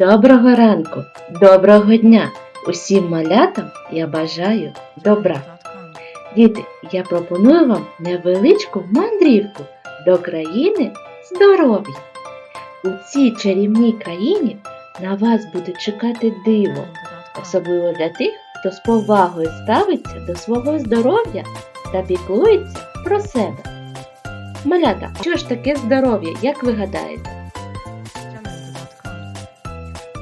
Доброго ранку, доброго дня! Усім малятам я бажаю добра. Діти, я пропоную вам невеличку мандрівку до країни здоров'я. У цій чарівній країні на вас буде чекати диво, особливо для тих, хто з повагою ставиться до свого здоров'я та піклується про себе. Малята, що ж таке здоров'я, як ви гадаєте?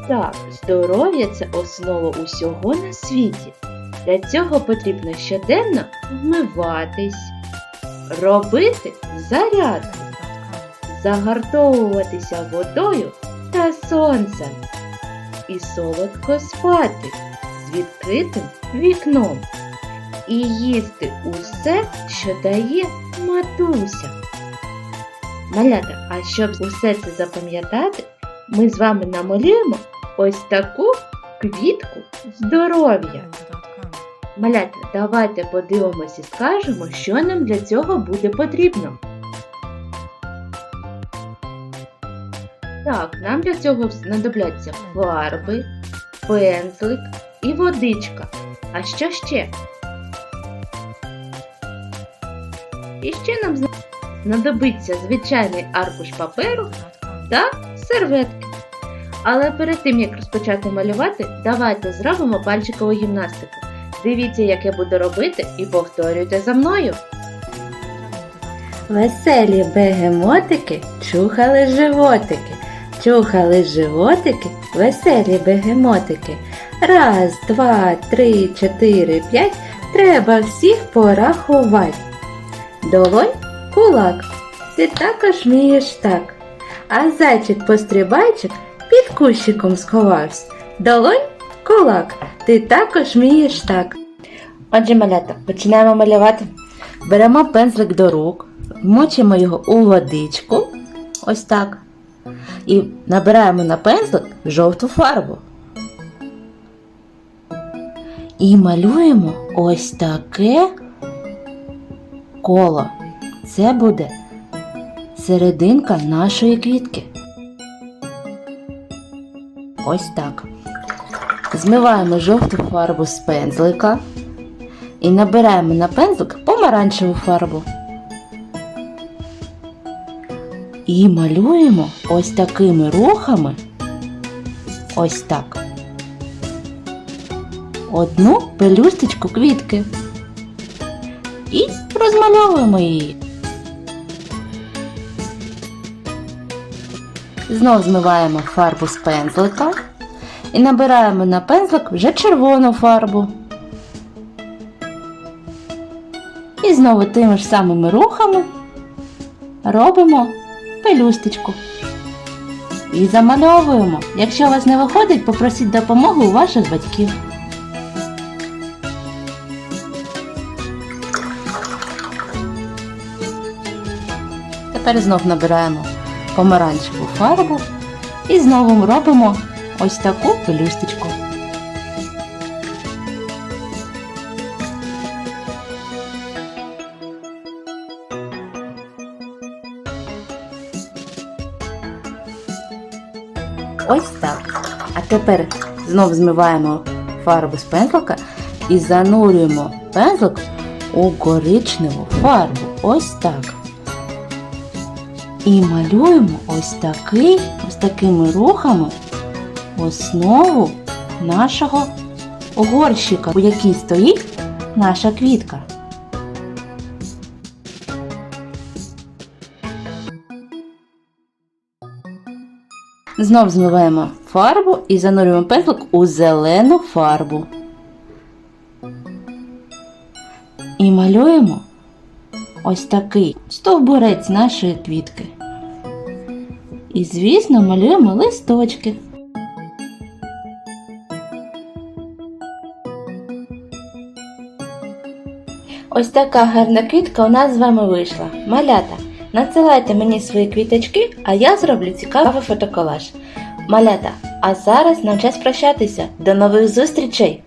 Так, здоров'я це основа усього на світі. Для цього потрібно щоденно вмиватись, робити зарядку, загартовуватися водою та сонцем і солодко спати з відкритим вікном і їсти усе, що дає матуся. Малята, а щоб усе це запам'ятати, ми з вами намалюємо ось таку квітку здоров'я. Малята, давайте подивимося і скажемо, що нам для цього буде потрібно. Так, нам для цього знадобляться фарби, пензлик і водичка. А що ще? І ще нам знадобиться звичайний аркуш паперу та серветки. Але перед тим як розпочати малювати, давайте зробимо пальчикову гімнастику. Дивіться, як я буду робити, і повторюйте за мною. Веселі бегемотики чухали животики. Чухали животики, веселі бегемотики. Раз, два, три, чотири, п'ять. Треба всіх порахувати. Долонь кулак. Ти також вмієш так. А зайчик пострибайчик під кущиком сховався. Долонь кулак. Ти також вмієш так. Отже, малята, починаємо малювати. Беремо пензлик до рук, вмочимо його у водичку. Ось так. І набираємо на пензлик жовту фарбу. І малюємо ось таке коло. Це буде серединка нашої квітки. Ось так. Змиваємо жовту фарбу з пензлика і набираємо на пензлик помаранчеву фарбу. І малюємо ось такими рухами. Ось так. Одну пелюсточку квітки. І розмальовуємо її. Знов змиваємо фарбу з пензлика і набираємо на пензлик вже червону фарбу. І знову тими ж самими рухами робимо пелюсточку. І замальовуємо. Якщо у вас не виходить, попросіть допомогу у ваших батьків. Тепер знов набираємо помаранчеву фарбу і знову робимо ось таку пелюсточку. Ось так. А тепер знов змиваємо фарбу з пензлика і занурюємо пензлик у коричневу фарбу. Ось так. І малюємо ось такий, ось такими рухами основу нашого горщика, у якій стоїть наша квітка. Знов змиваємо фарбу і занурюємо пензлик у зелену фарбу. І малюємо ось такий стовбурець нашої квітки. І, звісно, малюємо листочки. Ось така гарна квітка у нас з вами вийшла. Малята, надсилайте мені свої квіточки, а я зроблю цікавий фотоколаж. Малята, а зараз нам час прощатися. До нових зустрічей!